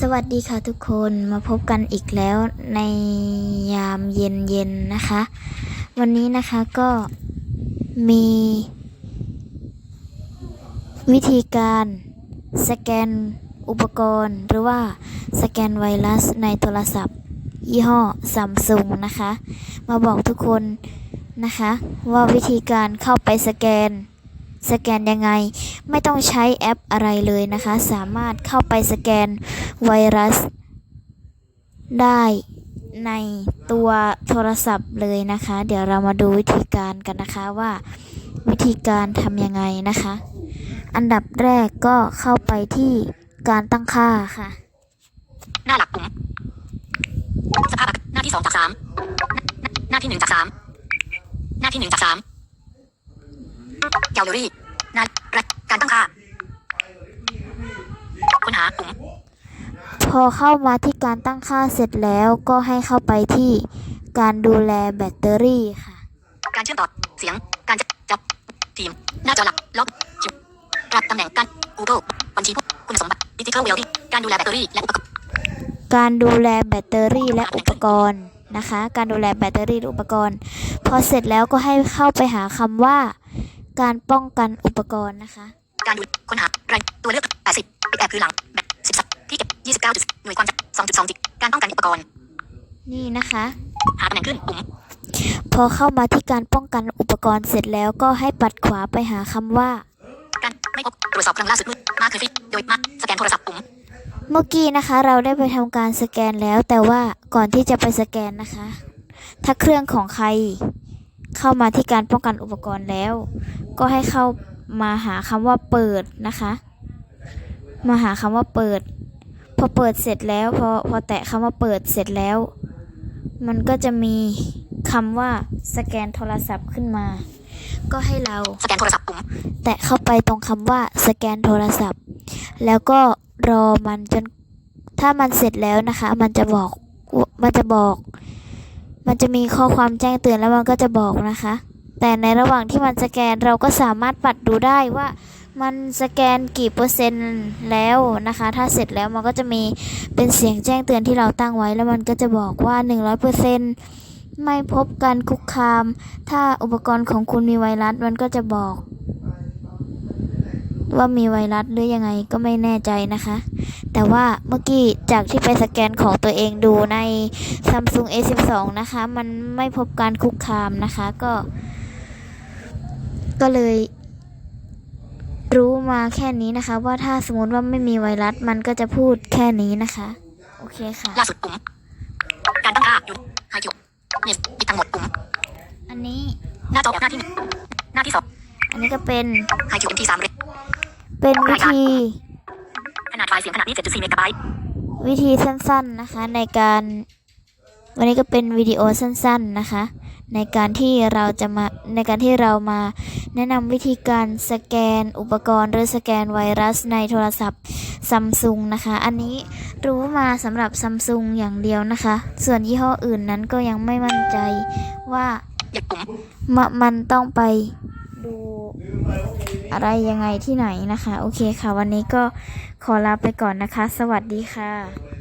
สวัสดีค่ะทุกคนมาพบกันอีกแล้วในยามเย็นๆนะคะ วันนี้นะคะก็มี วิธีการสแกนอุปกรณ์ หรือว่าสแกนไวรัสในโทรศัพท์ ยี่ห้อซัมซุงนะคะ มาบอกทุกคนนะคะ ว่าวิธีการเข้าไปสแกน สแกนยังไง ไม่ต้องใช้แอปอะไรเลยนะคะ สามารถเข้าไปสแกนไวรัส ได้ในตัวโทรศัพท์เลยนะคะ เดี๋ยวเรามาดูวิธีการกันนะคะว่าวิธีการทำยังไงนะคะ อันดับแรกก็เข้าไปที่การตั้งค่าค่ะ หน้าหลักปุ่มสภาพหน้าที่สองจากสามหน้าที่หนึ่งจากสามหน้าที่หนึ่งจากสาม แกลเลอรี่หน้ารายการตั้งค่า ค้นหาปุ่มพอเข้ามาที่การตั้งค่าเสร็จแล้วก็ให้เข้าไปที่การดูแลแบตเตอรี่ค่ะ การเชื่อมต่อ เสียง การจับจับทีม หน้าจอหลัก ล็อกจิวปรับตำแหน่งการ Google บัญชีผู้คุณสมบัติดิจิทัลเวลลิ่การดูแลแบตเตอรี่และอุปกรณ์ การดูแลแบตเตอรี่และอุปกรณ์นะคะ การดูแลแบตเตอรี่และอุปกรณ์ พอเสร็จแล้วก็ให้เข้าไปหาคำว่า การป้องกันอุปกรณ์นะคะ การดูค้นหารายตัวเลือก 80ปิดแอบคือหลังแบบ13ที่เก็บ29จุดหน่วยความจับ2.2จิกการป้องกันอุปกรณ์ นี่นะคะ หาตำแหน่งขึ้นปุ่มพอเข้ามาที่การป้องกันอุปกรณ์เสร็จแล้วก็ให้ปัดขวาไปหาคำว่า การไม่พบตรวจสอบครั้งล่าสุดมือมาคือฟิกโดยมาสแกนโทรศัพท์ปุ่มเมื่อกี้นะคะเราได้ไปทำการสแกนแล้วแต่ว่าก่อนที่จะไปสแกนนะคะ ถ้าเครื่องของใคร เข้ามาที่การป้องกันอุปกรณ์แล้ว ก็ให้เข้ามาหาคำว่าเปิดนะคะ มาหาคำว่าเปิด พอเปิดเสร็จแล้วพอพอแตะคำว่าเปิดเสร็จแล้ว มันก็จะมีคำว่าสแกนโทรศัพท์ขึ้นมา ก็ให้เราสแกนโทรศัพท์ปุ่มแตะเข้าไปตรงคำว่าสแกนโทรศัพท์ แล้วก็รอมันจนถ้ามันเสร็จแล้วนะคะ มันจะบอกมันจะบอก มันจะมีข้อความแจ้งเตือนแล้วมันก็จะบอกนะคะ แต่ในระหว่างที่มันสแกนเราก็สามารถปัดดูได้ว่ามันสแกนกี่เปอร์เซ็นต์แล้วนะคะ ถ้าเสร็จแล้วมันก็จะมีเป็นเสียงแจ้งเตือนที่เราตั้งไว้ แล้วมันก็จะบอกว่า 100%ไม่พบการคุกคาม ถ้าอุปกรณ์ของคุณมีไวรัสมันก็จะบอก ว่ามีไวรัสหรือยังไงก็ไม่แน่ใจนะคะ แต่ว่าเมื่อกี้จากที่ไปสแกนของตัวเองดูใน Samsung A12 นะคะ มันไม่พบการคุกคามนะคะก็ ก็เลยรู้มาแค่นี้นะคะ ว่าถ้าสมมติว่าไม่มีไวรัสมันก็จะพูดแค่นี้นะคะ โอเคค่ะล่าสุดปุ่มการตั้งค่าอยู่ไฮคิวเนสปิดทั้งหมดปุ่มอันนี้หน้าจอหน้าที่หนึ่งหน้าที่สองอันนี้ก็เป็นไฮคิวเป็นที่สามเรท เป็นวิธีขนาดไฟล์เสียงขนาดนี้7.4เมกะไบต์วิธีสั้นๆนะคะ ในการ วันนี้ก็เป็นวิดีโอสั้นๆนะคะ ในการที่เราจะมาในการที่เรามาแนะนำวิธีการสแกนอุปกรณ์หรือสแกนไวรัสในโทรศัพท์ซัมซุงนะคะ อันนี้รู้มาสำหรับซัมซุงอย่างเดียวนะคะ ส่วนยี่ห้ออื่นนั้นก็ยังไม่มั่นใจว่า เหยียบปุ่ม มะมันต้องไป ดูอะไรยังไงที่ไหนนะคะ โอเคค่ะ วันนี้ก็ขอลาไปก่อนนะคะ สวัสดีค่ะ